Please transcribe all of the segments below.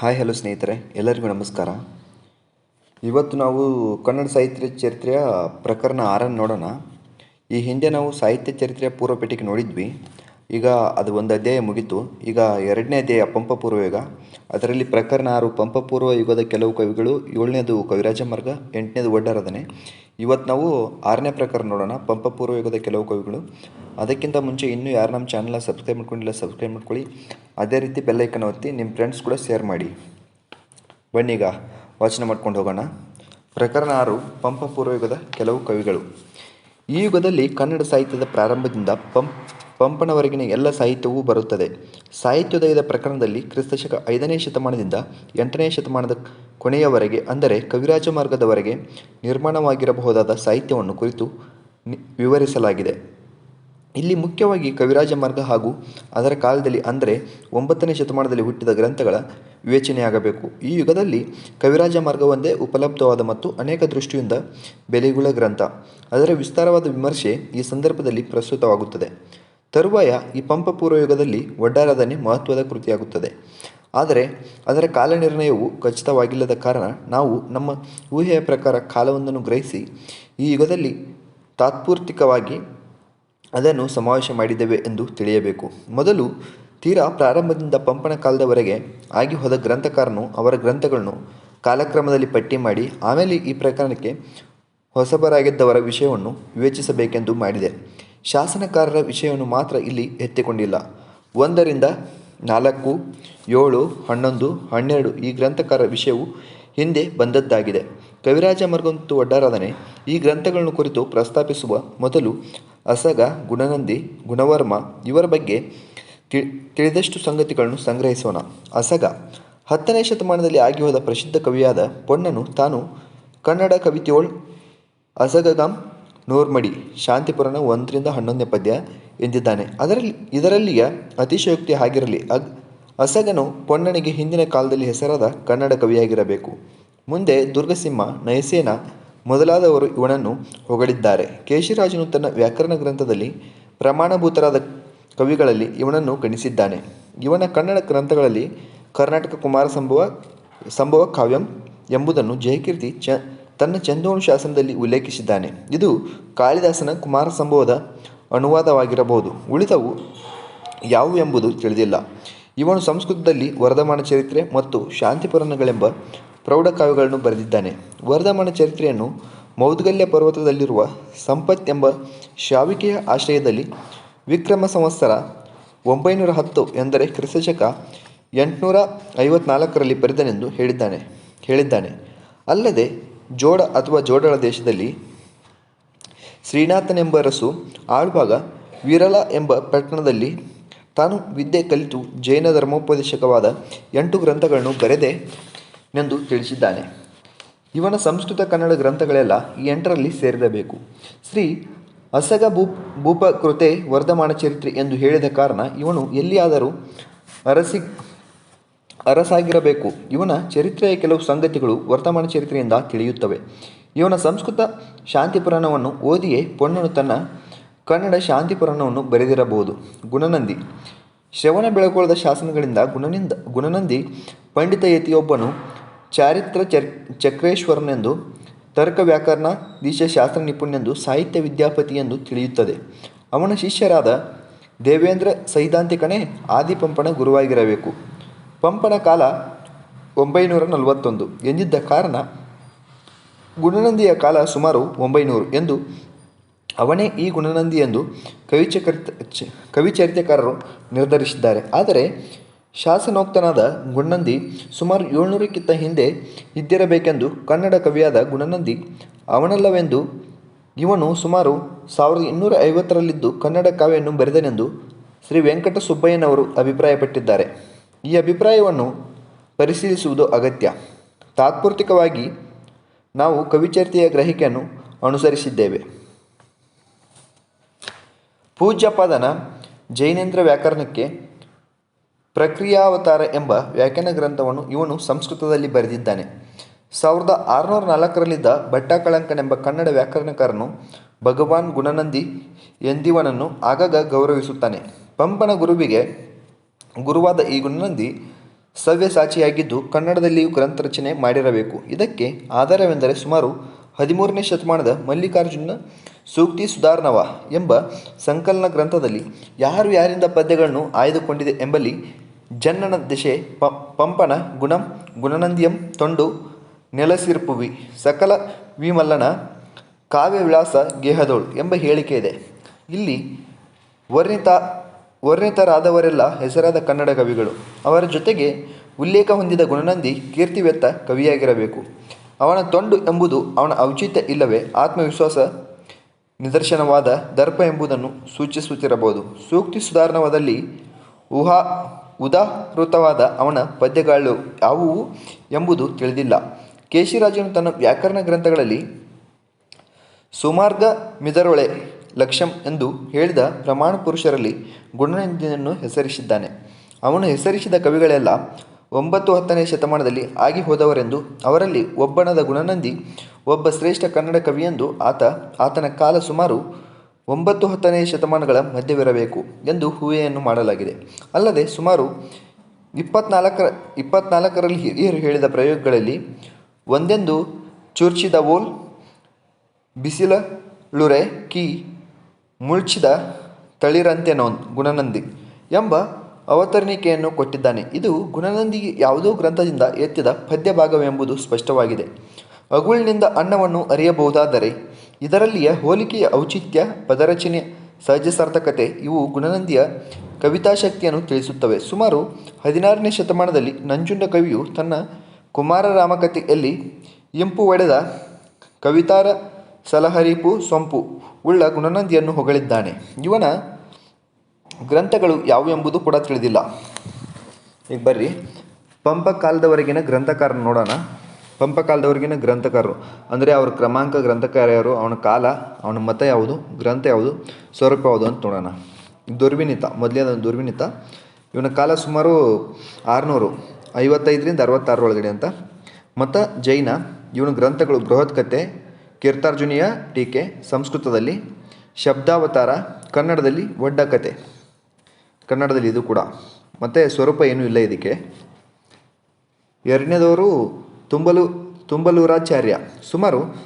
Hi hello ಸ್ನೇಹಿತರೆ, ಎಲ್ಲರಿಗೂ ನಮಸ್ಕಾರ. ಇವತ್ತು ನಾವು ಕನ್ನಡ ಸಾಹಿತ್ಯ ಚರಿತ್ರೆಯ ಪ್ರಕರಣ ಆರನ್ನು ನೋಡೋಣ. ಈ ಹಿಂದೆ ನಾವು ಸಾಹಿತ್ಯ ಚರಿತ್ರೆಯ ಪೂರ್ವ ಪೀಠಿಕೆ ನೋಡಿದ್ವಿ. ಈಗ ಅದು ಒಂದು ಅಧ್ಯಾಯ ಮುಗೀತು. ಈಗ ಎರಡನೇ ಅಧ್ಯಾಯ ಪಂಪ ಪೂರ್ವ ಯುಗ. ಅದರಲ್ಲಿ ಪ್ರಕರಣ ಆರು ಪಂಪ ಪೂರ್ವ ಯುಗದ ಕೆಲವು ಕವಿಗಳು, ಏಳನೇದು ಕವಿರಾಜ ಮಾರ್ಗ, ಎಂಟನೇದು ಒಡ್ಡರದನೆ ಇವತ್ತು ನಾವು ಆರನೇ ಪ್ರಕರಣ ನೋಡೋಣ, ಪಂಪ ಪೂರ್ವ ಯುಗದ ಕೆಲವು ಕವಿಗಳು. ಅದಕ್ಕಿಂತ ಮುಂಚೆ ಇನ್ನೂ ಯಾರು ನಮ್ಮ ಚಾನಲ್ನ ಸಬ್ಸ್ಕ್ರೈಬ್ ಮಾಡ್ಕೊಂಡಿಲ್ಲ ಸಬ್ಸ್ಕ್ರೈಬ್ ಮಾಡ್ಕೊಳ್ಳಿ. ಅದೇ ರೀತಿ ಬೆಲ್ಲೈಕನ್ ಒತ್ತಿ ನಿಮ್ಮ ಫ್ರೆಂಡ್ಸ್ ಕೂಡ ಶೇರ್ ಮಾಡಿ. ಬನ್ನಿ ಈಗ ವಾಚನ ಮಾಡ್ಕೊಂಡು ಹೋಗೋಣ. ಪ್ರಕರಣ ಆರು ಪಂಪ ಪೂರ್ವಯುಗದ ಕೆಲವು ಕವಿಗಳು. ಈ ಯುಗದಲ್ಲಿ ಕನ್ನಡ ಸಾಹಿತ್ಯದ ಪ್ರಾರಂಭದಿಂದ ಪಂ ಪಂಪನವರೆಗಿನ ಎಲ್ಲ ಸಾಹಿತ್ಯವೂ ಬರುತ್ತದೆ. ಸಾಹಿತ್ಯೋದಯದ ಪ್ರಕರಣದಲ್ಲಿ ಕ್ರಿಸ್ತಶಕ ಐದನೇ ಶತಮಾನದಿಂದ ಎಂಟನೇ ಶತಮಾನದ ಕೊನೆಯವರೆಗೆ, ಅಂದರೆ ಕವಿರಾಜ ಮಾರ್ಗದವರೆಗೆ ನಿರ್ಮಾಣವಾಗಿರಬಹುದಾದ ಸಾಹಿತ್ಯವನ್ನು ಕುರಿತು ವಿವರಿಸಲಾಗಿದೆ. ಇಲ್ಲಿ ಮುಖ್ಯವಾಗಿ ಕವಿರಾಜ ಮಾರ್ಗ ಹಾಗೂ ಅದರ ಕಾಲದಲ್ಲಿ, ಅಂದರೆ ಒಂಬತ್ತನೇ ಶತಮಾನದಲ್ಲಿ ಹುಟ್ಟಿದ ಗ್ರಂಥಗಳ ವಿವೇಚನೆಯಾಗಬೇಕು. ಈ ಯುಗದಲ್ಲಿ ಕವಿರಾಜ ಮಾರ್ಗವೊಂದೇ ಉಪಲಬ್ಧವಾದ ಮತ್ತು ಅನೇಕ ದೃಷ್ಟಿಯಿಂದ ಬೆಲೆಗುಳ ಗ್ರಂಥ. ಅದರ ವಿಸ್ತಾರವಾದ ವಿಮರ್ಶೆ ಈ ಸಂದರ್ಭದಲ್ಲಿ ಪ್ರಸ್ತುತವಾಗುತ್ತದೆ. ತರುವಾಯ ಈ ಪಂಪ ಪೂರ್ವಯುಗದಲ್ಲಿ ಒಡ್ಡಾರಾಧನೆ ಮಹತ್ವದ ಕೃತಿಯಾಗುತ್ತದೆ. ಆದರೆ ಅದರ ಕಾಲನಿರ್ಣಯವು ಖಚಿತವಾಗಿಲ್ಲದ ಕಾರಣ ನಾವು ನಮ್ಮ ಊಹೆಯ ಪ್ರಕಾರ ಕಾಲವೊಂದನ್ನು ಗ್ರಹಿಸಿ ಈ ಯುಗದಲ್ಲಿ ತಾತ್ಪೂರ್ತಿಕವಾಗಿ ಅದನ್ನು ಸಮಾವೇಶ ಮಾಡಿದ್ದೇವೆ ಎಂದು ತಿಳಿಯಬೇಕು. ಮೊದಲು ತೀರಾ ಪ್ರಾರಂಭದಿಂದ ಪಂಪನ ಕಾಲದವರೆಗೆ ಆಗಿ ಹೋದ ಗ್ರಂಥಕಾರನು ಅವರ ಗ್ರಂಥಗಳನ್ನು ಕಾಲಕ್ರಮದಲ್ಲಿ ಪಟ್ಟಿ ಮಾಡಿ ಆಮೇಲೆ ಈ ಪ್ರಕರಣಕ್ಕೆ ಹೊಸಬರಾಗಿದ್ದವರ ವಿಷಯವನ್ನು ವಿವೇಚಿಸಬೇಕೆಂದು ಮಾಡಿದೆ. ಶಾಸನಕಾರರ ವಿಷಯವನ್ನು ಮಾತ್ರ ಇಲ್ಲಿ ಎತ್ತಿಕೊಂಡಿಲ್ಲ. ಒಂದರಿಂದ ನಾಲ್ಕು, ಏಳು, ಹನ್ನೊಂದು, ಹನ್ನೆರಡು ಈ ಗ್ರಂಥಕಾರರ ವಿಷಯವು ಹಿಂದೆ ಬಂದದ್ದಾಗಿದೆ. ಕವಿರಾಜ ಮರ್ಗಂತು ಒಡ್ಡಾರಾಧನೆ ಈ ಗ್ರಂಥಗಳನ್ನು ಕುರಿತು ಪ್ರಸ್ತಾಪಿಸುವ ಮೊದಲು ಅಸಗ, ಗುಣನಂದಿ, ಗುಣವರ್ಮ ಇವರ ಬಗ್ಗೆ ತಿಳಿದಷ್ಟು ಸಂಗತಿಗಳನ್ನು ಸಂಗ್ರಹಿಸೋಣ. ಅಸಗ ಹತ್ತನೇ ಶತಮಾನದಲ್ಲಿ ಆಗಿಹೋದ ಪ್ರಸಿದ್ಧ ಕವಿಯಾದ ಪೊನ್ನನು ತಾನು ಕನ್ನಡ ಕವಿತೆಯೋಳ್ ಅಸಗಗಂ ನೂರ್ಮಡಿ ಶಾಂತಿಪುರನ ಒಂದರಿಂದ ಹನ್ನೊಂದನೇ ಪದ್ಯ ಎಂದಿದ್ದಾನೆ. ಅದರಲ್ಲಿ, ಇದರಲ್ಲಿಯ ಅತಿಶಯೋಕ್ತಿ ಆಗಿರಲಿ ಅಗ್, ಅಸಗನು ಪೊನ್ನನಿಗೆ ಹಿಂದಿನ ಕಾಲದಲ್ಲಿ ಹೆಸರಾದ ಕನ್ನಡ ಕವಿಯಾಗಿರಬೇಕು. ಮುಂದೆ ದುರ್ಗಸಿಂಹ, ನಯಸೇನ ಮೊದಲಾದವರು ಇವನನ್ನು ಹೊಗಳಿದ್ದಾರೆ. ಕೇಶಿರಾಜನು ತನ್ನ ವ್ಯಾಕರಣ ಗ್ರಂಥದಲ್ಲಿ ಪ್ರಮಾಣಭೂತರಾದ ಕವಿಗಳಲ್ಲಿ ಇವನನ್ನು ಗಣಿಸಿದ್ದಾನೆ. ಇವನ ಕನ್ನಡ ಗ್ರಂಥಗಳಲ್ಲಿ ಕರ್ನಾಟಕ ಕುಮಾರ ಸಂಭವ ಸಂಭವ ಕಾವ್ಯಂ ಎಂಬುದನ್ನು ಜಯಕೀರ್ತಿ ಚ ತನ್ನ ಚಂದೋಣ ಶಾಸನದಲ್ಲಿ ಉಲ್ಲೇಖಿಸಿದ್ದಾನೆ. ಇದು ಕಾಳಿದಾಸನ ಕುಮಾರ ಸಂಭವದ ಅನುವಾದವಾಗಿರಬಹುದು. ಉಳಿದವು ಯಾವುವು ಎಂಬುದು ತಿಳಿದಿಲ್ಲ. ಇವನು ಸಂಸ್ಕೃತದಲ್ಲಿ ವರ್ಧಮಾನ ಚರಿತ್ರೆ ಮತ್ತು ಶಾಂತಿಪುರಾಣಗಳೆಂಬ ಪ್ರೌಢ ಕಾವ್ಯಗಳನ್ನು ಬರೆದಿದ್ದಾನೆ. ವರ್ಧಮಾನ ಚರಿತ್ರೆಯನ್ನು ಮೌದ್ಗಲ್ಯ ಪರ್ವತದಲ್ಲಿರುವ ಸಂಪತ್ ಎಂಬ ಶಾವಿಕೆಯ ಆಶ್ರಯದಲ್ಲಿ ವಿಕ್ರಮ ಸಂವತ್ಸರ ಒಂಬೈನೂರ ಹತ್ತು ಎಂದರೆ ಕ್ರಿಸ್ತಶಕ ಎಂಟುನೂರ ಐವತ್ನಾಲ್ಕರಲ್ಲಿ ಬರೆದನೆಂದು ಹೇಳಿದ್ದಾನೆ ಹೇಳಿದ್ದಾನೆ. ಅಲ್ಲದೆ ಜೋಡ ಅಥವಾ ಜೋಡಳ ದೇಶದಲ್ಲಿ ಶ್ರೀನಾಥನೆಂಬ ಅರಸು ಆಳ್ವಾಗ ವಿರಲ ಎಂಬ ಪಟ್ಟಣದಲ್ಲಿ ತಾನು ವಿದ್ಯೆ ಕಲಿತು ಜೈನ ಧರ್ಮೋಪದೇಶಕವಾದ ಎಂಟು ಗ್ರಂಥಗಳನ್ನು ಬರೆದೆ ಎಂದು ತಿಳಿಸಿದ್ದಾನೆ. ಇವನ ಸಂಸ್ಕೃತ ಕನ್ನಡ ಗ್ರಂಥಗಳೆಲ್ಲ ಈ ಎಂಟರಲ್ಲಿ ಸೇರಿರಬೇಕು. ಶ್ರೀ ಅಸಗ ಭೂ ಭೂಪ ಕೃತೆ ವರ್ಧಮಾನ ಚರಿತ್ರೆ ಎಂದು ಹೇಳಿದ ಕಾರಣ ಇವನು ಎಲ್ಲಿಯಾದರೂ ಅರಸಿ ಅರಸಾಗಿರಬೇಕು. ಇವನ ಚರಿತ್ರೆಯ ಕೆಲವು ಸಂಗತಿಗಳು ವರ್ತಮಾನ ಚರಿತ್ರೆಯಿಂದ ತಿಳಿಯುತ್ತವೆ. ಇವನ ಸಂಸ್ಕೃತ ಶಾಂತಿಪುರಾಣವನ್ನು ಓದಿಯೇ ಪೊನ್ನನು ತನ್ನ ಕನ್ನಡ ಶಾಂತಿಪುರಾಣವನ್ನು ಬರೆದಿರಬಹುದು. ಗುಣನಂದಿ. ಶ್ರವಣ ಬೆಳಗೊಳದ ಶಾಸನಗಳಿಂದ ಗುಣನಿಂದ ಗುಣನಂದಿ ಪಂಡಿತ ಯತಿಯೊಬ್ಬನು ಚಾರಿತ್ರ ಚರ್ ಚಕ್ರೇಶ್ವರನೆಂದು, ತರ್ಕ ವ್ಯಾಕರಣ ಶಾಸ್ತ್ರ ನಿಪುಣನೆಂದು, ಸಾಹಿತ್ಯ ವಿದ್ಯಾಪತಿ ಎಂದು ತಿಳಿಯುತ್ತದೆ. ಅವನ ಶಿಷ್ಯರಾದ ದೇವೇಂದ್ರ ಸೈದ್ಧಾಂತಿಕನೇ ಆದಿಪಂಪನ ಗುರುವಾಗಿರಬೇಕು. ಪಂಪನ ಕಾಲ ಒಂಬೈನೂರ ನಲವತ್ತೊಂದು ಎಂದಿದ್ದ ಕಾರಣ ಗುಣನಂದಿಯ ಕಾಲ ಸುಮಾರು ಒಂಬೈನೂರು ಎಂದು ಅವನೇ ಈ ಗುಣನಂದಿ ಎಂದು ಕವಿಚಕರಿತ ಕವಿಚರಿತೆಕಾರರು ನಿರ್ಧರಿಸಿದ್ದಾರೆ. ಆದರೆ ಶಾಸನೋಕ್ತನಾದ ಗುಣನಂದಿ ಸುಮಾರು ಏಳ್ನೂರಕ್ಕಿಂತ ಹಿಂದೆ ಇದ್ದಿರಬೇಕೆಂದು ಕನ್ನಡ ಕವಿಯಾದ ಗುಣನಂದಿ ಅವನಲ್ಲವೆಂದು ಇವನು ಸುಮಾರು ಸಾವಿರದ ಇನ್ನೂರ ಐವತ್ತರಲ್ಲಿದ್ದು ಕನ್ನಡ ಕಾವ್ಯವನ್ನು ಬರೆದನೆಂದು ಶ್ರೀ ವೆಂಕಟ ಸುಬ್ಬಯ್ಯನವರು ಅಭಿಪ್ರಾಯಪಟ್ಟಿದ್ದಾರೆ. ಈ ಅಭಿಪ್ರಾಯವನ್ನು ಪರಿಶೀಲಿಸುವುದು ಅಗತ್ಯ. ತಾತ್ಪೂರ್ತಿಕವಾಗಿ ನಾವು ಕವಿಚರಿತೆಯ ಗ್ರಹಿಕೆಯನ್ನು ಅನುಸರಿಸಿದ್ದೇವೆ. ಪೂಜ್ಯಪಾದನ ಜೈನೇಂದ್ರ ವ್ಯಾಕರಣಕ್ಕೆ ಪ್ರಕ್ರಿಯಾವತಾರ ಎಂಬ ವ್ಯಾಖ್ಯಾನ ಗ್ರಂಥವನ್ನು ಇವನು ಸಂಸ್ಕೃತದಲ್ಲಿ ಬರೆದಿದ್ದಾನೆ. ಸಾವಿರದ ಆರುನೂರ ನಾಲ್ಕರಲ್ಲಿದ್ದ ಭಟ್ಟಕಳಂಕನೆಂಬ ಕನ್ನಡ ವ್ಯಾಕರಣಕಾರನು ಭಗವಾನ್ ಗುಣನಂದಿ ಎಂದಿವನನ್ನು ಆಗಾಗ ಗೌರವಿಸುತ್ತಾನೆ. ಪಂಪನ ಗುರುವಿಗೆ ಗುರುವಾದ ಈ ಗುಣನಂದಿ ಸವ್ಯಸಾಚಿಯಾಗಿದ್ದು ಕನ್ನಡದಲ್ಲಿಯೂ ಗ್ರಂಥ ರಚನೆ ಮಾಡಿರಬೇಕು. ಇದಕ್ಕೆ ಆಧಾರವೆಂದರೆ ಸುಮಾರು ಹದಿಮೂರನೇ ಶತಮಾನದ ಮಲ್ಲಿಕಾರ್ಜುನ ಸೂಕ್ತಿ ಸುಧಾರ್ಣವ ಎಂಬ ಸಂಕಲನ ಗ್ರಂಥದಲ್ಲಿ ಯಾರು ಯಾರಿಂದ ಪದ್ಯಗಳನ್ನು ಆಯ್ದುಕೊಂಡಿದೆ ಎಂಬಲ್ಲಿ ಜನ್ನನ ದಿಶೆ ಪಂಪನ ಗುಣಂ, ಗುಣನಂದ್ಯಂ ತೊಂಡು ನೆಲಸಿರ್ಪುವಿ, ಸಕಲ ವಿಮಲ್ಲನ ಕಾವ್ಯವಿಳಾಸ ಗೇಹದೋಳ್ ಎಂಬ ಹೇಳಿಕೆ ಇದೆ. ಇಲ್ಲಿ ವರ್ಣಿತ ವರ್ಣಿತರಾದವರೆಲ್ಲ ಹೆಸರಾದ ಕನ್ನಡ ಕವಿಗಳು. ಅವರ ಜೊತೆಗೆ ಉಲ್ಲೇಖ ಹೊಂದಿದ ಗುಣನಂದಿ ಕೀರ್ತಿವೆತ್ತ ಕವಿಯಾಗಿರಬೇಕು. ಅವನ ತೊಂಡು ಎಂಬುದು ಅವನ ಔಚಿತ್ಯ ಇಲ್ಲವೇ ಆತ್ಮವಿಶ್ವಾಸ ನಿದರ್ಶನವಾದ ದರ್ಪ ಎಂಬುದನ್ನು ಸೂಚಿಸುತ್ತಿರಬಹುದು. ಸೂಕ್ತಿ ಸುಧಾರಣವಾದಲ್ಲಿ ಊಹಾ ಉದಾಹೃತವಾದ ಅವನ ಪದ್ಯಗಳು ಯಾವುವು ಎಂಬುದು ತಿಳಿದಿಲ್ಲ. ಕೇಶಿರಾಜನು ತನ್ನ ವ್ಯಾಕರಣ ಗ್ರಂಥಗಳಲ್ಲಿ ಸುಮಾರ್ಗ ಮಿದರೊಳೆ ಲಕ್ಷ್ಯಂ ಎಂದು ಹೇಳಿದ ಪ್ರಮಾಣ ಪುರುಷರಲ್ಲಿ ಗುಣನಂದಿಯನ್ನು ಹೆಸರಿಸಿದ್ದಾನೆ. ಅವನು ಹೆಸರಿಸಿದ ಕವಿಗಳೆಲ್ಲ ಒಂಬತ್ತು ಹತ್ತನೇ ಶತಮಾನದಲ್ಲಿ ಆಗಿ ಹೋದವರೆಂದು ಅವರಲ್ಲಿ ಒಬ್ಬನದ ಗುಣನಂದಿ, ಒಬ್ಬ ಶ್ರೇಷ್ಠ ಕನ್ನಡ ಕವಿಯೆಂದು ಆತ, ಆತನ ಕಾಲ ಸುಮಾರು ಒಂಬತ್ತು ಹತ್ತನೇ ಶತಮಾನಗಳ ಮಧ್ಯವಿರಬೇಕು ಎಂದು ಊಹೆಯನ್ನು ಮಾಡಲಾಗಿದೆ. ಅಲ್ಲದೆ ಸುಮಾರು ಇಪ್ಪತ್ನಾಲ್ಕರ ಇಪ್ಪತ್ನಾಲ್ಕರಲ್ಲಿ ಹಿರಿಯರು ಹೇಳಿದ ಪ್ರಯೋಗಗಳಲ್ಲಿ ಒಂದೆಂದು ಚುರ್ಚಿದ ಓಲ್ ಬಿಸಿಲುರೆ ಕಿ ಮುಳ್ಚಿದ ತಳಿರಂತೆನೋನ್ ಗುಣನಂದಿ ಎಂಬ ಅವತರಣಿಕೆಯನ್ನು ಕೊಟ್ಟಿದ್ದಾನೆ. ಇದು ಗುಣನಂದಿ ಯಾವುದೋ ಗ್ರಂಥದಿಂದ ಎತ್ತಿದ ಪದ್ಯ ಭಾಗವೆಂಬುದು ಸ್ಪಷ್ಟವಾಗಿದೆ. ಅಗುಳಿನಿಂದ ಅನ್ನವನ್ನು ಅರಿಯಬಹುದಾದರೆ ಇದರಲ್ಲಿಯ ಹೋಲಿಕೆಯ ಔಚಿತ್ಯ, ಪದರಚನೆ ಸಹಜ ಸಾರ್ಥಕತೆ ಇವು ಗುಣನಂದಿಯ ಕವಿತಾಶಕ್ತಿಯನ್ನು ತಿಳಿಸುತ್ತವೆ. ಸುಮಾರು ಹದಿನಾರನೇ ಶತಮಾನದಲ್ಲಿ ನಂಜುಂಡ ಕವಿಯು ತನ್ನ ಕುಮಾರರಾಮಕಥೆಯಲ್ಲಿ ಇಂಪು ಒಡೆದ ಕವಿತಾರ ಸಲಹರಿಪು ಸೊಂಪು. ಉಳ್ಳ ಗುಣನಂದಿಯನ್ನು ಹೊಗಳಿದ್ದಾನೆ. ಇವನ ಗ್ರಂಥಗಳು ಯಾವು ಎಂಬುದು ಕೂಡ ತಿಳಿದಿಲ್ಲ. ಈಗ ಬರ್ರಿ. ಪಂಪ ಕಾಲದವರೆಗಿನ ಗ್ರಂಥಕಾರನ ನೋಡೋಣ. ಪಂಪ ಕಾಲದವರೆಗಿನ ಗ್ರಂಥಕಾರರು. ಅಂದರೆ ಅವ್ರ ಕ್ರಮಾಂಕ ಗ್ರಂಥಕಾರ ಯಾರು? ಅವನ ಕಾಲ, ಅವನ ಮತ ಯಾವುದು? ಗ್ರಂಥ ಯಾವುದು? ಸ್ವರೂಪ ಯಾವುದು ಅಂತ ನೋಡೋಣ. ದುರ್ವಿನಿತ. ಮೊದಲನೇದ ದುರ್ವಿನಿತ. ಇವನ ಕಾಲ ಸುಮಾರು ಆರುನೂರು. ಐವತ್ತೈದರಿಂದ ಅರವತ್ತಾರು ಒಳಗಡೆ ಅಂತ. ಮತ ಜೈನ. ಇವನ ಗ್ರಂಥಗಳು ಬೃಹತ್ ಕಥೆ ಕೀರ್ತಾರ್ಜುನಿಯ ಟೀಕೆ ಸಂಸ್ಕೃತದಲ್ಲಿ, ಶಬ್ದಾವತಾರ ಕನ್ನಡದಲ್ಲಿ ಒಡ್ಡ ಕತೆ ಕನ್ನಡದಲ್ಲಿ ಇದು ಕೂಡ. ಮತ್ತು ಸ್ವರೂಪ ಏನೂ ಇಲ್ಲ ಇದಕ್ಕೆ. ಎರಡನೇದವರು ತುಂಬಲು, ತುಂಬಲೂರಾಚಾರ್ಯ. ಸುಮಾರು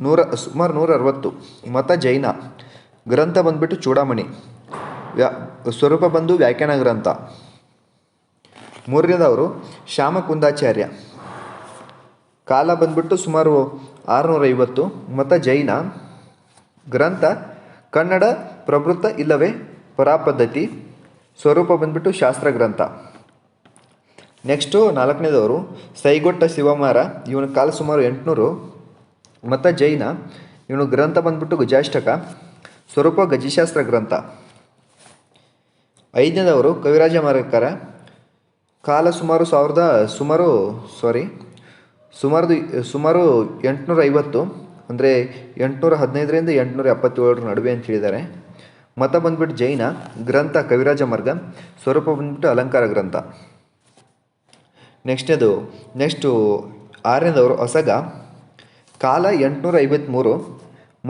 ನೂರ ಸುಮಾರು ನೂರ ಅರವತ್ತು ಮತ ಜೈನ. ಗ್ರಂಥ ಬಂದ್ಬಿಟ್ಟು ಚೂಡಾಮಣಿ. ವ್ಯಾ, ಸ್ವರೂಪ ಬಂದು ವ್ಯಾಖ್ಯಾನ ಗ್ರಂಥ. ಮೂರನೇದವರು ಶ್ಯಾಮಕುಂದಾಚಾರ್ಯ. ಕಾಲ ಬಂದ್ಬಿಟ್ಟು ಸುಮಾರು ಆರುನೂರ ಐವತ್ತು ಮತ ಜೈನ, ಗ್ರಂಥ, ಕನ್ನಡ, ಪ್ರವೃತ್ತ ಇಲ್ಲವೇ ಪರಾಪದ್ಧತಿ, ಸ್ವರೂಪ ಬಂದ್ಬಿಟ್ಟು ಶಾಸ್ತ್ರ ಗ್ರಂಥ. ನೆಕ್ಸ್ಟು ನಾಲ್ಕನೇದವರು, ಸೈಗೊಟ್ಟ ಶಿವಮಾರ, ಇವನ ಕಾಲ ಸುಮಾರು ಎಂಟುನೂರು ಮತ ಜೈನ, ಇವನು ಗ್ರಂಥ ಬಂದ್ಬಿಟ್ಟು ಗಜಾಷ್ಟಕ, ಸ್ವರೂಪ ಗಜಶಾಸ್ತ್ರ ಗ್ರಂಥ. ಐದನೇದವರು, ಕವಿರಾಜ ಮಾರ್ಗಕಾರ, ಕಾಲ ಸುಮಾರು ಸಾವಿರದ ಸುಮಾರು ಸಾರಿ ಸುಮಾರು ಸುಮಾರು ಎಂಟುನೂರ ಐವತ್ತು ಅಂದರೆ ಎಂಟುನೂರ ಹದಿನೈದರಿಂದ ಎಂಟುನೂರ ಎಪ್ಪತ್ತೇಳರ ನಡುವೆ ಅಂತ ಹೇಳಿದ್ದಾರೆ. ಮತ ಬಂದ್ಬಿಟ್ಟು ಜೈನ, ಗ್ರಂಥ ಕವಿರಾಜ ಮಾರ್ಗ, ಸ್ವರೂಪ ಬಂದ್ಬಿಟ್ಟು ಅಲಂಕಾರ ಗ್ರಂಥ. ನೆಕ್ಸ್ಟ್ನೇದು, ನೆಕ್ಸ್ಟು ಆರನೇದವರು ಹೊಸಗ ಕಾಲ ಎಂಟುನೂರ ಐವತ್ತ್ಮೂರು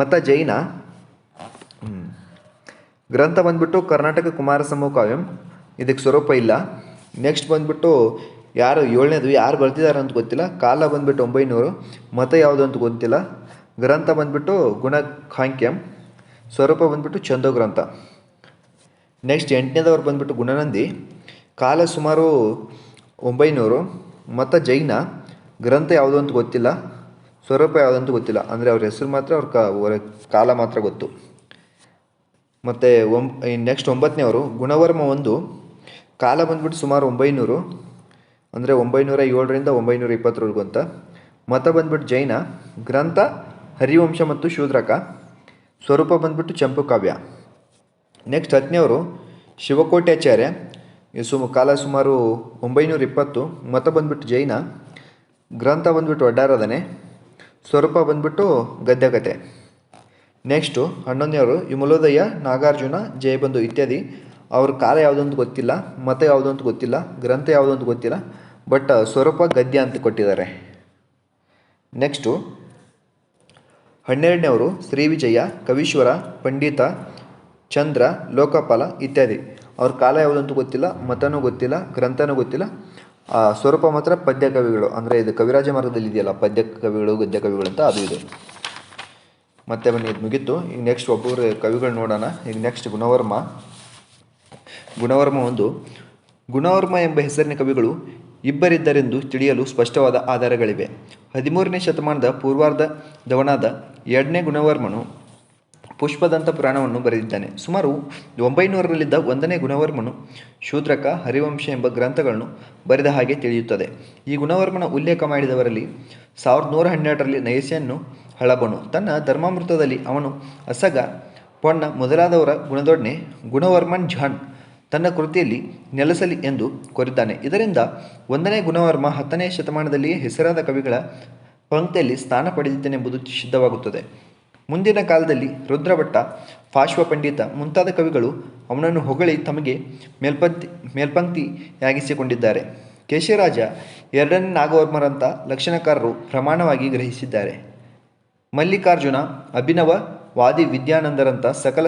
ಮತ ಜೈನ ಗ್ರಂಥ ಬಂದ್ಬಿಟ್ಟು ಕರ್ನಾಟಕ ಕುಮಾರ ಕಾವ್ಯಂ, ಇದಕ್ಕೆ ಸ್ವರೂಪ ಇಲ್ಲ. ನೆಕ್ಸ್ಟ್ ಬಂದ್ಬಿಟ್ಟು ಯಾರು ಏಳನೇದು ಯಾರು ಬರ್ತಿದ್ದಾರೆ ಅಂತ ಗೊತ್ತಿಲ್ಲ. ಕಾಲ ಬಂದ್ಬಿಟ್ಟು ಒಂಬೈನೂರು, ಮತ ಯಾವುದು ಅಂತ ಗೊತ್ತಿಲ್ಲ. ಗ್ರಂಥ ಬಂದ್ಬಿಟ್ಟು ಗುಣಖಾಂಕ್ಯಂ ಸ್ವರೂಪ ಬಂದ್ಬಿಟ್ಟು ಚಂದೋ ಗ್ರಂಥ ನೆಕ್ಸ್ಟ್ ಎಂಟನೇದವ್ರು ಬಂದ್ಬಿಟ್ಟು ಗುಣನಂದಿ. ಕಾಲ ಸುಮಾರು ಒಂಬೈನೂರು, ಮತ ಜೈನ, ಗ್ರಂಥ ಯಾವುದು ಅಂತ ಗೊತ್ತಿಲ್ಲ. ಸ್ವರೂಪ ಯಾವುದು ಅಂತ ಗೊತ್ತಿಲ್ಲ. ಅಂದರೆ ಅವ್ರ ಹೆಸರು ಮಾತ್ರ ಅವ್ರ ಕಾಲ ಮಾತ್ರ ಗೊತ್ತು. ಮತ್ತು ಒಂ ನೆಕ್ಸ್ಟ್ ಒಂಬತ್ತನೇ ಅವರು ಗುಣವರ್ಮ ಒಂದು. ಕಾಲ ಬಂದ್ಬಿಟ್ಟು ಸುಮಾರು ಒಂಬೈನೂರು ಅಂದರೆ ಒಂಬೈನೂರ ಏಳರಿಂದ ಒಂಬೈನೂರ ಇಪ್ಪತ್ತರವರೆಗೂ ಅಂತ ಮತ ಬಂದ್ಬಿಟ್ಟು ಜೈನ, ಗ್ರಂಥ, ಹರಿವಂಶ ಮತ್ತು ಶೂದ್ರಕ. ಸ್ವರೂಪ ಬಂದ್ಬಿಟ್ಟು ಚಂಪು ಕಾವ್ಯ. ನೆಕ್ಸ್ಟ್ ಹತ್ತನೇವರು ಶಿವಕೋಟ್ಯಾಚಾರ್ಯ. ಸುಮ, ಕಾಲ ಸುಮಾರು ಒಂಬೈನೂರ ಇಪ್ಪತ್ತು ಮತ ಬಂದ್ಬಿಟ್ಟು ಜೈನ, ಗ್ರಂಥ ಬಂದ್ಬಿಟ್ಟು ಒಡ್ಡಾರಾಧನೆ ಸ್ವರೂಪ ಬಂದ್ಬಿಟ್ಟು ಗದ್ಯಕತೆ ನೆಕ್ಸ್ಟು ಹನ್ನೊಂದನೇವರು ವಿಮಲೋದಯ ನಾಗಾರ್ಜುನ, ಜಯಬಂಧು ಇತ್ಯಾದಿ. ಅವ್ರ ಕಾಲ ಯಾವುದು ಅಂತ ಗೊತ್ತಿಲ್ಲ, ಮತ ಯಾವುದು ಅಂತ ಗೊತ್ತಿಲ್ಲ, ಗ್ರಂಥ ಯಾವುದು ಅಂತ ಗೊತ್ತಿಲ್ಲ ಬಟ್ ಸ್ವರೂಪ ಗದ್ಯ ಅಂತ ಕೊಟ್ಟಿದ್ದಾರೆ. ನೆಕ್ಸ್ಟು ಹನ್ನೆರಡನೇವರು ಶ್ರೀವಿಜಯ ಕವೀಶ್ವರ, ಪಂಡಿತ, ಚಂದ್ರ, ಲೋಕಪಾಲ ಇತ್ಯಾದಿ. ಅವ್ರ ಕಾಲ ಯಾವುದು ಅಂತ ಗೊತ್ತಿಲ್ಲ, ಮತನೂ ಗೊತ್ತಿಲ್ಲ, ಗ್ರಂಥನೂ ಗೊತ್ತಿಲ್ಲ. ಸ್ವರೂಪ ಮಾತ್ರ ಪದ್ಯ ಕವಿಗಳು, ಅಂದರೆ ಇದು ಕವಿರಾಜ ಮಾರ್ಗದಲ್ಲಿ ಇದೆಯಲ್ಲ, ಪದ್ಯ ಕವಿಗಳು, ಗದ್ಯ ಕವಿಗಳು ಅಂತ ಅದು ಇದೆ. ಮತ್ತೆ ಬನ್ನಿ, ಇದು ಮುಗಿತು. ಈಗ ನೆಕ್ಸ್ಟ್ ಒಬ್ಬರು ಕವಿಗಳು ನೋಡೋಣ. ಈಗ ನೆಕ್ಸ್ಟ್ ಗುಣವರ್ಮ. ಗುಣವರ್ಮ ಒಂದು. ಗುಣವರ್ಮ ಎಂಬ ಹೆಸರಿನ ಕವಿಗಳು ಇಬ್ಬರಿದ್ದರೆಂದು ತಿಳಿಯಲು ಸ್ಪಷ್ಟವಾದ ಆಧಾರಗಳಿವೆ. ಹದಿಮೂರನೇ ಶತಮಾನದ ಪೂರ್ವಾರ್ಧ ದವನಾದ ಎರಡನೇ ಗುಣವರ್ಮನು ಪುಷ್ಪದಂತ ಪುರಾಣವನ್ನು ಬರೆದಿದ್ದಾನೆ. ಸುಮಾರು ಒಂಬೈನೂರರಲ್ಲಿದ್ದ ಒಂದನೇ ಗುಣವರ್ಮನು ಶೂದ್ರಕ, ಹರಿವಂಶ ಎಂಬ ಗ್ರಂಥಗಳನ್ನು ಬರೆದ ಹಾಗೆ ತಿಳಿಯುತ್ತದೆ. ಈ ಗುಣವರ್ಮನ ಉಲ್ಲೇಖ ಮಾಡಿದವರಲ್ಲಿ ಸಾವಿರದ ನೂರ ಹನ್ನೆರಡರಲ್ಲಿ ನಯಸ್ಯನ್ನು ಹಳಬನು. ತನ್ನ ಧರ್ಮಾಮೃತದಲ್ಲಿ ಅವನು ಅಸಗ ಪೊಣ್ಣ ಮೊದಲಾದವರ ಗುಣದೊಡನೆ ಗುಣವರ್ಮನ್ ಝಾನ್ ತನ್ನ ಕೃತಿಯಲ್ಲಿ ನೆಲೆಸಲಿ ಎಂದು ಕೋರಿದ್ದಾನೆ. ಇದರಿಂದ ಒಂದನೇ ಗುಣವರ್ಮ ಹತ್ತನೇ ಶತಮಾನದಲ್ಲಿಯೇ ಹೆಸರಾದ ಕವಿಗಳ ಪಂಕ್ತಿಯಲ್ಲಿ ಸ್ಥಾನ ಪಡೆದಿದ್ದನೆಂಬುದು ಸಿದ್ಧವಾಗುತ್ತದೆ. ಮುಂದಿನ ಕಾಲದಲ್ಲಿ ರುದ್ರಭಟ್ಟ ಪಾರ್ಶ್ವ ಪಂಡಿತ ಮುಂತಾದ ಕವಿಗಳು ಅವನನ್ನು ಹೊಗಳಿ ತಮಗೆ ಮೇಲ್ಪಂಕ್ತಿ, ಮೇಲ್ಪಂಕ್ತಿಯಾಗಿಸಿಕೊಂಡಿದ್ದಾರೆ. ಕೇಶರಾಜ ಎರಡನೇ ನಾಗವರ್ಮರಂಥ ಲಕ್ಷಣಕಾರರು ಪ್ರಮಾಣವಾಗಿ ಗ್ರಹಿಸಿದ್ದಾರೆ. ಮಲ್ಲಿಕಾರ್ಜುನ ಅಭಿನವ ವಾದಿ ವಿದ್ಯಾನಂದರಂಥ ಸಕಲ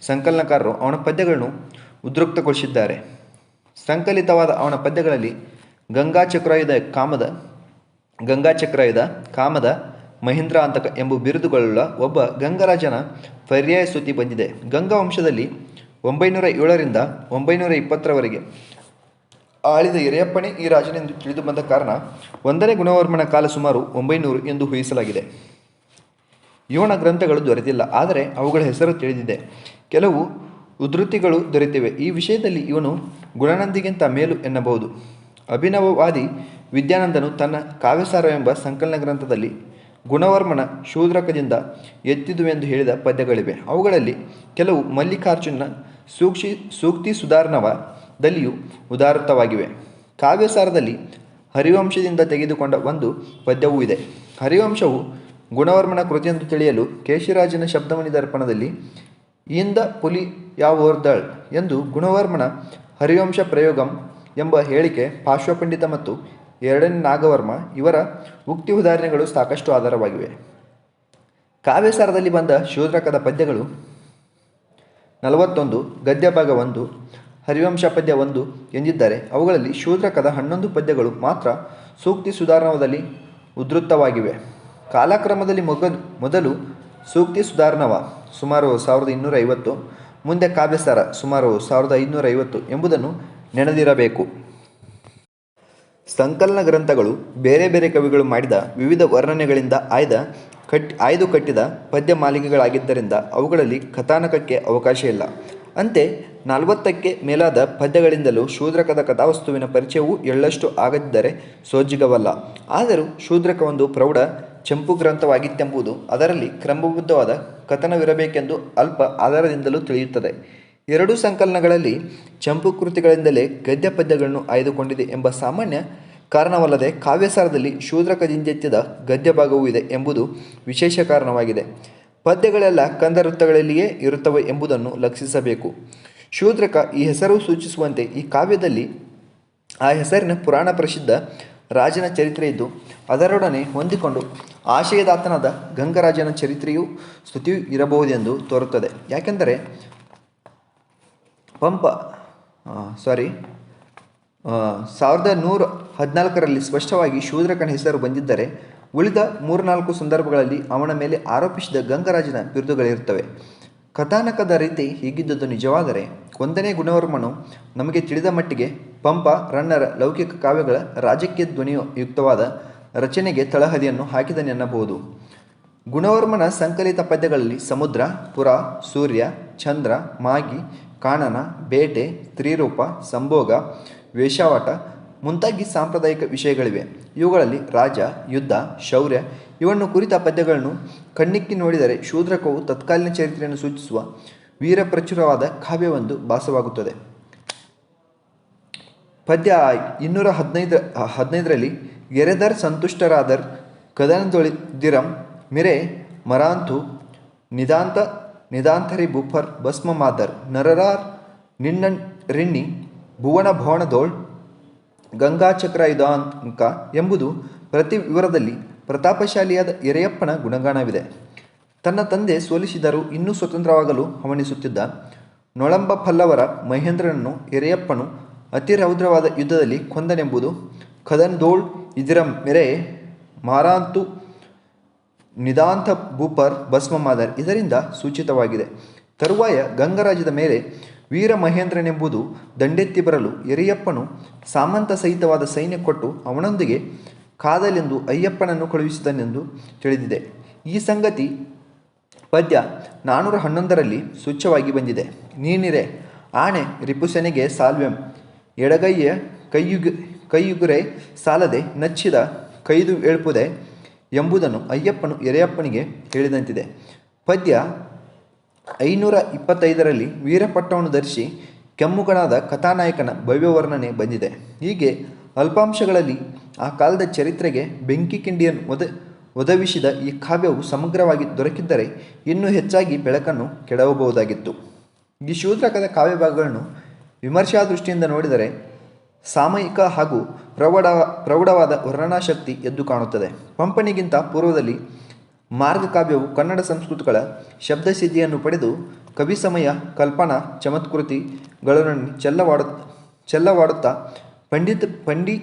ಸಂಕಲನಕಾರರು ಅವನ ಪದ್ಯಗಳನ್ನು ಉದ್ರುಕ್ತಗೊಳಿಸಿದ್ದಾರೆ. ಸಂಕಲಿತವಾದ ಅವನ ಪದ್ಯಗಳಲ್ಲಿ ಗಂಗಾಚಕ್ರಾಯುಧ ಕಾಮದ ಗಂಗಾಚಕ್ರಾಯುಧ ಕಾಮದ, ಮಹೇಂದ್ರ ಅಂತಕ ಎಂಬ ಬಿರುದುಗಳುಳ್ಳ ಒಬ್ಬ ಗಂಗರಾಜನ ಪರ್ಯಾಯ ಸ್ತುತಿ ಬಂದಿದೆ. ಗಂಗಾ ವಂಶದಲ್ಲಿ ಒಂಬೈನೂರ ಏಳರಿಂದ ಒಂಬೈನೂರ ಇಪ್ಪತ್ತರವರೆಗೆ ಆಳಿದ ಎರೆಯಪ್ಪನೇ ಈ ರಾಜನೆಂದು ತಿಳಿದು ಬಂದ ಕಾರಣ ಒಂದನೇ ಗುಣವರ್ಮನ ಕಾಲ ಸುಮಾರು ಒಂಬೈನೂರು ಎಂದು ಊಹಿಸಲಾಗಿದೆ. ಇವನ ಗ್ರಂಥಗಳು ದೊರೆತಿಲ್ಲ, ಆದರೆ ಅವುಗಳ ಹೆಸರು ತಿಳಿದಿದೆ. ಕೆಲವು ಉದ್ಧೃತಿಗಳು ದೊರೆತಿವೆ. ಈ ವಿಷಯದಲ್ಲಿ ಇವನು ಗುಣನಂದಿಗಿಂತ ಮೇಲು ಎನ್ನಬಹುದು. ಅಭಿನವವಾದಿ ವಿದ್ಯಾನಂದನು ತನ್ನ ಕಾವ್ಯಸಾರ ಎಂಬ ಸಂಕಲನ ಗ್ರಂಥದಲ್ಲಿ ಗುಣವರ್ಮನ ಶೂದ್ರಕದಿಂದ ಎತ್ತಿದುವೆಂದು ಹೇಳಿದ ಪದ್ಯಗಳಿವೆ. ಅವುಗಳಲ್ಲಿ ಕೆಲವು ಮಲ್ಲಿಕಾರ್ಜುನ ಸೂಕ್ಷಿ, ಸೂಕ್ತಿ ಸುಧಾರಣವದಲ್ಲಿಯೂ ಉದಾರತವಾಗಿವೆ. ಕಾವ್ಯಸಾರದಲ್ಲಿ ಹರಿವಂಶದಿಂದ ತೆಗೆದುಕೊಂಡ ಒಂದು ಪದ್ಯವೂ ಇದೆ. ಹರಿವಂಶವು ಗುಣವರ್ಮನ ಕೃತಿಯೆಂದು ತಿಳಿಯಲು ಕೇಶಿರಾಜನ ಶಬ್ದಮಣಿ ದರ್ಪಣದಲ್ಲಿ ಇಂದ ಪುಲಿ ಯಾವೋರ್ದಳ್ ಎಂದು ಗುಣವರ್ಮನ ಹರಿವಂಶ ಪ್ರಯೋಗಂ ಎಂಬ ಹೇಳಿಕೆ ಪಾರ್ಶ್ವಪಂಡಿತ ಮತ್ತು ಎರಡನೇ ನಾಗವರ್ಮ ಇವರ ಉಕ್ತಿ ಉದಾಹರಣೆಗಳು ಸಾಕಷ್ಟು ಆಧಾರವಾಗಿವೆ. ಕಾವ್ಯಸಾರದಲ್ಲಿ ಬಂದ ಶೂದ್ರಕದ ಪದ್ಯಗಳು ನಲವತ್ತೊಂದು ಗದ್ಯ ಭಾಗ ಒಂದು, ಹರಿವಂಶ ಪದ್ಯ ಒಂದು ಎಂದಿದ್ದರೆ ಅವುಗಳಲ್ಲಿ ಶೂದ್ರಕದ ಹನ್ನೊಂದು ಪದ್ಯಗಳು ಮಾತ್ರ ಸೂಕ್ತಿ ಸುಧಾರಣವದಲ್ಲಿ ಉದ್ಧತವಾಗಿವೆ. ಕಾಲಕ್ರಮದಲ್ಲಿ ಮೊಗ ಮೊದಲು ಸೂಕ್ತಿ ಸುಧಾರಣವ. ಸುಮಾರು ಸಾವಿರದ ಇನ್ನೂರ ಐವತ್ತು, ಮುಂದೆ ಕಾವ್ಯಸಾರ ಸುಮಾರು ಸಾವಿರದ ಐದುನೂರ ಐವತ್ತು ಎಂಬುದನ್ನು ನೆನೆದಿರಬೇಕು. ಸಂಕಲನ ಗ್ರಂಥಗಳು ಬೇರೆ ಬೇರೆ ಕವಿಗಳು ಮಾಡಿದ ವಿವಿಧ ವರ್ಣನೆಗಳಿಂದ ಆಯ್ದ ಕಟ್, ಆಯ್ದು ಕಟ್ಟಿದ ಪದ್ಯ ಮಾಲಿಕೆಗಳಾಗಿದ್ದರಿಂದ ಅವುಗಳಲ್ಲಿ ಕಥಾನಕಕ್ಕೆ ಅವಕಾಶ ಇಲ್ಲ. ಅಂತೆ ನಲವತ್ತಕ್ಕೆ ಮೇಲಾದ ಪದ್ಯಗಳಿಂದಲೂ ಶೂದ್ರಕದ ಕಥಾವಸ್ತುವಿನ ಪರಿಚಯವೂ ಎಳ್ಳಷ್ಟು ಆಗದಿದ್ದರೆ ಸೋಜಿಗವಲ್ಲ. ಆದರೂ ಶೂದ್ರಕ ಒಂದು ಪ್ರೌಢ ಚಂಪು ಗ್ರಂಥವಾಗಿತ್ತೆಂಬುದು ಅದರಲ್ಲಿ ಕ್ರಮಬದ್ಧವಾದ ಕಥನವಿರಬೇಕೆಂದು ಅಲ್ಪ ಆಧಾರದಿಂದಲೂ ತಿಳಿಯುತ್ತದೆ. ಎರಡೂ ಸಂಕಲನಗಳಲ್ಲಿ ಚಂಪು ಕೃತಿಗಳಿಂದಲೇ ಗದ್ಯ ಪದ್ಯಗಳನ್ನು ಆಯ್ದುಕೊಂಡಿದೆ ಎಂಬ ಸಾಮಾನ್ಯ ಕಾರಣವಲ್ಲದೆ ಕಾವ್ಯಸಾರದಲ್ಲಿ ಶೂದ್ರಕದಿಂದೆತ್ತಿದ ಗದ್ಯ ಭಾಗವೂ ಇದೆ ಎಂಬುದು ವಿಶೇಷ ಕಾರಣವಾಗಿದೆ. ಪದ್ಯಗಳೆಲ್ಲ ಕಂದವೃತ್ತಗಳಲ್ಲಿಯೇ ಇರುತ್ತವೆ ಎಂಬುದನ್ನು ಲಕ್ಷಿಸಬೇಕು. ಶೂದ್ರಕ ಈ ಹೆಸರು ಸೂಚಿಸುವಂತೆ ಈ ಕಾವ್ಯದಲ್ಲಿ ಆ ಹೆಸರಿನ ಪುರಾಣ ಪ್ರಸಿದ್ಧ ರಾಜನ ಚರಿತ್ರೆ ಇದ್ದು, ಅದರೊಡನೆ ಹೊಂದಿಕೊಂಡು ಆಶಯದಾತನಾದ ಗಂಗರಾಜನ ಚರಿತ್ರೆಯೂ ಸ್ತುತಿಯೂ ಇರಬಹುದೆಂದು ತೋರುತ್ತದೆ. ಯಾಕೆಂದರೆ, ಪಂಪ ಸಾರಿ ಸಾವಿರದ ನೂರ ಹದಿನಾಲ್ಕರಲ್ಲಿ ಸ್ಪಷ್ಟವಾಗಿ ಶೂದ್ರಕನ ಹೆಸರು ಬಂದಿದ್ದರೆ, ಉಳಿದ ಮೂರ್ನಾಲ್ಕು ಸಂದರ್ಭಗಳಲ್ಲಿ ಅವನ ಮೇಲೆ ಆರೋಪಿಸಿದ ಗಂಗರಾಜನ ಬಿರುದುಗಳಿರುತ್ತವೆ. ಕಥಾನಕದ ರೀತಿ ಹೀಗಿದ್ದುದು ನಿಜವಾದರೆ, ಒಂದನೇ ಗುಣವರ್ಮನು ನಮಗೆ ತಿಳಿದ ಮಟ್ಟಿಗೆ ಪಂಪ ರಣ್ಣರ ಲೌಕಿಕ ಕಾವ್ಯಗಳ ರಾಜಕೀಯ ಧ್ವನಿಯುಕ್ತವಾದ ರಚನೆಗೆ ತಳಹದಿಯನ್ನು ಹಾಕಿದನೆನ್ನಬಹುದು ಗುಣವರ್ಮನ ಸಂಕಲಿತ ಪದ್ಯಗಳಲ್ಲಿ ಸಮುದ್ರ, ಪುರ, ಸೂರ್ಯ, ಚಂದ್ರ, ಮಾಗಿ, ಕಾನನ, ಬೇಟೆ ಸ್ತ್ರೀರೂಪ ಸಂಭೋಗ, ವೇಷಾವಾಟ ಮುಂತಾಗಿ ಸಾಂಪ್ರದಾಯಿಕ ವಿಷಯಗಳಿವೆ. ಇವುಗಳಲ್ಲಿ ರಾಜ, ಯುದ್ಧ, ಶೌರ್ಯ ಇವನ್ನು ಕುರಿತ ಪದ್ಯಗಳನ್ನು ಕಣ್ಣಿಕ್ಕಿ ನೋಡಿದರೆ ಶೂದ್ರಕವು ತತ್ಕಾಲೀನ ಚರಿತ್ರೆಯನ್ನು ಸೂಚಿಸುವ ವೀರಪ್ರಚುರವಾದ ಕಾವ್ಯವೊಂದು ಭಾಸವಾಗುತ್ತದೆ. ಪದ್ಯ ಇನ್ನೂರ ಹದಿನೈದು, ಹದಿನೈದರಲ್ಲಿ ಗೆರೆದರ್ ಸಂತುಷ್ಟರಾದರ್ ಕದನದೊಳಿದಿರಂ ಮಿರೆ ಮರಾಂತು ನಿದಾಂತ, ನಿದಾಂತರಿ ಬುಫರ್ ಭಸ್ಮ ಮಾದರ್ ನರರಾರ್ ನಿನ್ನ ರಿಣ್ಣಿ ಭುವನ ಭವನದೋಳ್ ಗಂಗಾಚಕ್ರ ಯುಧಾಂಕ ಎಂಬುದು ಪ್ರತಿ ವಿವರದಲ್ಲಿ ಪ್ರತಾಪಶಾಲಿಯಾದ ಎರೆಯಪ್ಪನ ಗುಣಗಾನವಿದೆ. ತನ್ನ ತಂದೆ ಸೋಲಿಸಿದರೂ ಇನ್ನೂ ಸ್ವತಂತ್ರವಾಗಲು ಹವಣಿಸುತ್ತಿದ್ದ ನೊಳಂಬ ಪಲ್ಲವರ ಮಹೇಂದ್ರನನ್ನು ಎರೆಯಪ್ಪನು ಅತಿ ರೌದ್ರವಾದ ಯುದ್ಧದಲ್ಲಿ ಕೊಂದನೆಂಬುದು ಖದನ್ದೋಳ್ ಇದರ ಮೆರೆ ಮಾರಾಂತು ನಿದಾಂತ ಭೂಪರ್ ಭಸ್ಮ ಮಾದರ್ ಇದರಿಂದ ಸೂಚಿತವಾಗಿದೆ, ತರುವಾಯ ಗಂಗರಾಜದ ಮೇಲೆ ವೀರ ಮಹೇಂದ್ರನೆಂಬುದು ದಂಡೆತ್ತಿ ಬರಲು ಯರಿಯಪ್ಪನು ಸಾಮಂತ ಸಹಿತವಾದ ಸೈನ್ಯ ಕೊಟ್ಟು ಅವನೊಂದಿಗೆ ಕಾದಲೆಂದು ಅಯ್ಯಪ್ಪನನ್ನು ಕಳುಹಿಸಿದನೆಂದು ತಿಳಿದಿದೆ. ಈ ಸಂಗತಿ ಪದ್ಯ ನಾನ್ನೂರ ಹನ್ನೊಂದರಲ್ಲಿ ಸೂಚ್ಯವಾಗಿ ಬಂದಿದೆ. ನೀನಿರೆ ಆಣೆ ರಿಪುಸೆನೆಗೆ ಸಾಲ್ವೆಂ ಎಡಗೈಯ ಕೈಯುಗ, ಕೈಯುಗುರೆ ಸಾಲದೆ ನಚ್ಚಿದ ಕೈದು ಏಳ್ಪುದೆ ಎಂಬುದನ್ನು ಅಯ್ಯಪ್ಪನು ಎರೆಯಪ್ಪನಿಗೆ ಹೇಳಿದಂತಿದೆ. ಪದ್ಯ ಐನೂರ ಇಪ್ಪತ್ತೈದರಲ್ಲಿ ವೀರಪಟ್ಟವನ್ನು ಧರಿಸಿ ಕೆಮ್ಮುಗಳಾದ ಕಥಾನಾಯಕನ ಭವ್ಯ ವರ್ಣನೆ ಬಂದಿದೆ. ಹೀಗೆ ಅಲ್ಪಾಂಶಗಳಲ್ಲಿ ಆ ಕಾಲದ ಚರಿತ್ರೆಗೆ ಬೆಂಕಿ ಕಿಂಡಿಯನ್ನು ಒದ, ಒದಗಿಸಿದ ಈ ಕಾವ್ಯವು ಸಮಗ್ರವಾಗಿ ದೊರಕಿದ್ದರೆ ಇನ್ನೂ ಹೆಚ್ಚಾಗಿ ಬೆಳಕನ್ನು ಕೆಡವಬಹುದಾಗಿತ್ತು. ಈ ಶೂದ್ರಕದ ಕಾವ್ಯ ಭಾಗಗಳನ್ನು ವಿಮರ್ಶಾ ದೃಷ್ಟಿಯಿಂದ ನೋಡಿದರೆ ಸಾಮಯಿಕ ಹಾಗೂ ಪ್ರೌಢ, ಪ್ರೌಢವಾದ ವರ್ಣನಾಶಕ್ತಿ ಎದ್ದು ಕಾಣುತ್ತದೆ. ಪಂಪನಿಗಿಂತ ಪೂರ್ವದಲ್ಲಿ ಮಾರ್ಗಕಾವ್ಯವು ಕನ್ನಡ ಸಂಸ್ಕೃತಗಳ ಶಬ್ದಸಿದ್ಧಿಯನ್ನು ಪಡೆದು ಕವಿ ಸಮಯ ಕಲ್ಪನಾ ಚಮತ್ಕೃತಿಗಳನ್ನು ಚೆಲ್ಲವಾಡ, ಚೆಲ್ಲವಾಡುತ್ತಾ ಪಂಡಿತ, ಪಂಡಿ,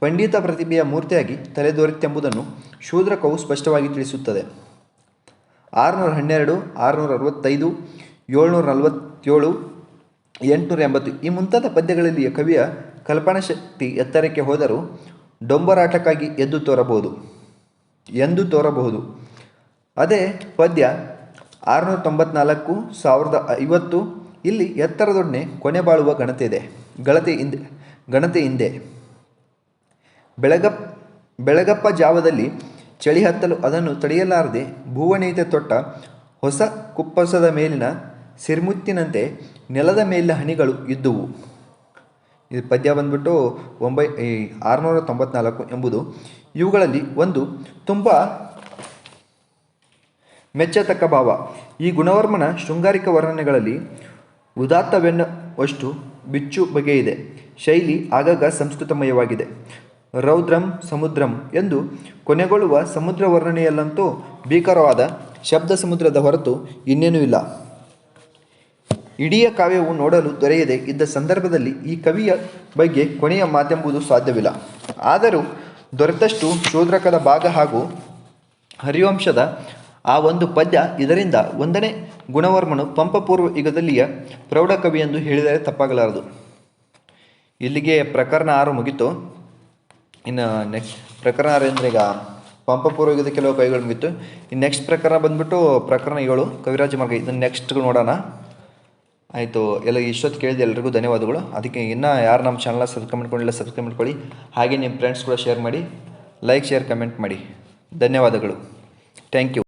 ಪಂಡಿತ ಪ್ರತಿಭೆಯ ಮೂರ್ತಿಯಾಗಿ ತಲೆದೋರಿತೆಂಬುದನ್ನು ಶೂದ್ರಕವು ಸ್ಪಷ್ಟವಾಗಿ ತಿಳಿಸುತ್ತದೆ. ಆರುನೂರ ಹನ್ನೆರಡು, ಆರುನೂರ ಅರವತ್ತೈದು, ಏಳ್ನೂರ ನಲವತ್ತೇಳು ಎಂಟುನೂರ ಎಂಬತ್ತು. ಈ ಮುಂತಾದ ಪದ್ಯಗಳಲ್ಲಿ ಕವಿಯ ಕಲ್ಪನಾ ಶಕ್ತಿ ಎತ್ತರಕ್ಕೆ ಹೋದರೂ ಡೊಂಬರಾಟಕ್ಕಾಗಿ ಎದ್ದು ತೋರಬಹುದು. ಎಂದು ತೋರಬಹುದು. ಅದೇ ಪದ್ಯ ಆರುನೂರ ತೊಂಬತ್ನಾಲ್ಕು ಸಾವಿರದ ಐವತ್ತು. ಇಲ್ಲಿ ಎತ್ತರದೊಡನೆ ಕೊನೆ ಬಾಳುವ ಗಣತೆ ಇದೆ ಗಳತೆ ಹಿಂದೆ ಗಣತೆ ಹಿಂದೆ ಬೆಳಗಪ್ಪ ಬೆಳಗಪ್ಪ ಜಾವದಲ್ಲಿ ಚಳಿ ಹತ್ತಲು ಅದನ್ನು ತಡೆಯಲಾರದೆ ಭುವನೇತೆ ತೊಟ್ಟ ಹೊಸ ಕುಪ್ಪಸದ ಮೇಲಿನ ಸಿರ್ಮುತ್ತಿನಂತೆ ನೆಲದ ಮೇಲೆ ಹನಿಗಳು ಇದ್ದುವು. ಇದು ಪದ್ಯ ಬಂದ್ಬಿಟ್ಟು ಒಂಬೈ ಆರುನೂರ ತೊಂಬತ್ನಾಲ್ಕು ಎಂಬುದು. ಇವುಗಳಲ್ಲಿ ಒಂದು ತುಂಬ ಮೆಚ್ಚತಕ್ಕ ಭಾವ. ಈ ಗುಣವರ್ಮನ ಶೃಂಗಾರಿಕ ವರ್ಣನೆಗಳಲ್ಲಿ ಉದಾತ್ತವೆನ್ನುವಷ್ಟು ಬಿಚ್ಚು ಬಗೆಯಿದೆ ಶೈಲಿ ಆಗಾಗ ಸಂಸ್ಕೃತಮಯವಾಗಿದೆ. ರೌದ್ರಂ, ಸಮುದ್ರಂ ಎಂದು ಕೊನೆಗೊಳ್ಳುವ ಸಮುದ್ರ ವರ್ಣನೆಯಲ್ಲಂತೂ ಭೀಕರವಾದ ಶಬ್ದ ಸಮುದ್ರದ ಹೊರತು ಇನ್ನೇನೂ ಇಲ್ಲ. ಇಡೀ ಕಾವ್ಯವು ನೋಡಲು ದೊರೆಯದೆ ಇದ್ದ ಸಂದರ್ಭದಲ್ಲಿ ಈ ಕವಿಯ ಬಗ್ಗೆ ಕೊನೆಯ ಮಾತೆಂಬುದು ಸಾಧ್ಯವಿಲ್ಲ. ಆದರೂ ದೊರೆತಷ್ಟು ಶೋದ್ರಕದ ಭಾಗ ಹಾಗೂ ಹರಿವಂಶದ ಆ ಒಂದು ಪದ್ಯ ಇದರಿಂದ ಒಂದನೇ ಗುಣವರ್ಮನು ಪಂಪಪೂರ್ವ ಯುಗದಲ್ಲಿಯ ಪ್ರೌಢ ಕವಿ ಎಂದು ಹೇಳಿದರೆ ತಪ್ಪಾಗಲಾರದು. ಇಲ್ಲಿಗೆ ಪ್ರಕರಣ ಆರು ಮುಗಿತು. ಇನ್ನು ನೆಕ್ಸ್ಟ್ ಪ್ರಕರಣ ಆರು ಅಂದರೆ ಈಗ ಪಂಪಪೂರ್ವ ಯುಗದ ಕೆಲವು ಕವಿಗಳು ಮುಗಿತು. ಇನ್ನು ನೆಕ್ಸ್ಟ್ ಪ್ರಕರಣ ಬಂದ್ಬಿಟ್ಟು ಪ್ರಕರಣ ಏಳು. ಕವಿರಾಜ ಮಾರ್ಗ, ಇದನ್ನು ನೆಕ್ಸ್ಟ್ ನೋಡೋಣ. ಆಯಿತು, ಎಲ್ಲ ಇಷ್ಟೊತ್ತು ಕೇಳಿದ ಎಲ್ರಿಗೂ ಧನ್ಯವಾದಗಳು. ಅದಕ್ಕೆ ಇನ್ನೂ ಯಾರು ನಮ್ಮ ಚಾನಲ್ನ ಸಬ್ಸ್ಕ್ರೈಬ್ ಮಾಡ್ಕೊಂಡಿಲ್ಲ ಸಬ್ಸ್ಕ್ರೈಬ್ ಮಾಡ್ಕೊಳ್ಳಿ. ಹಾಗೆ ನಿಮ್ಮ ಫ್ರೆಂಡ್ಸ್ ಕೂಡ ಶೇರ್ ಮಾಡಿ ಲೈಕ್ ಶೇರ್ ಕಮೆಂಟ್ ಮಾಡಿ. ಧನ್ಯವಾದಗಳು. Thank you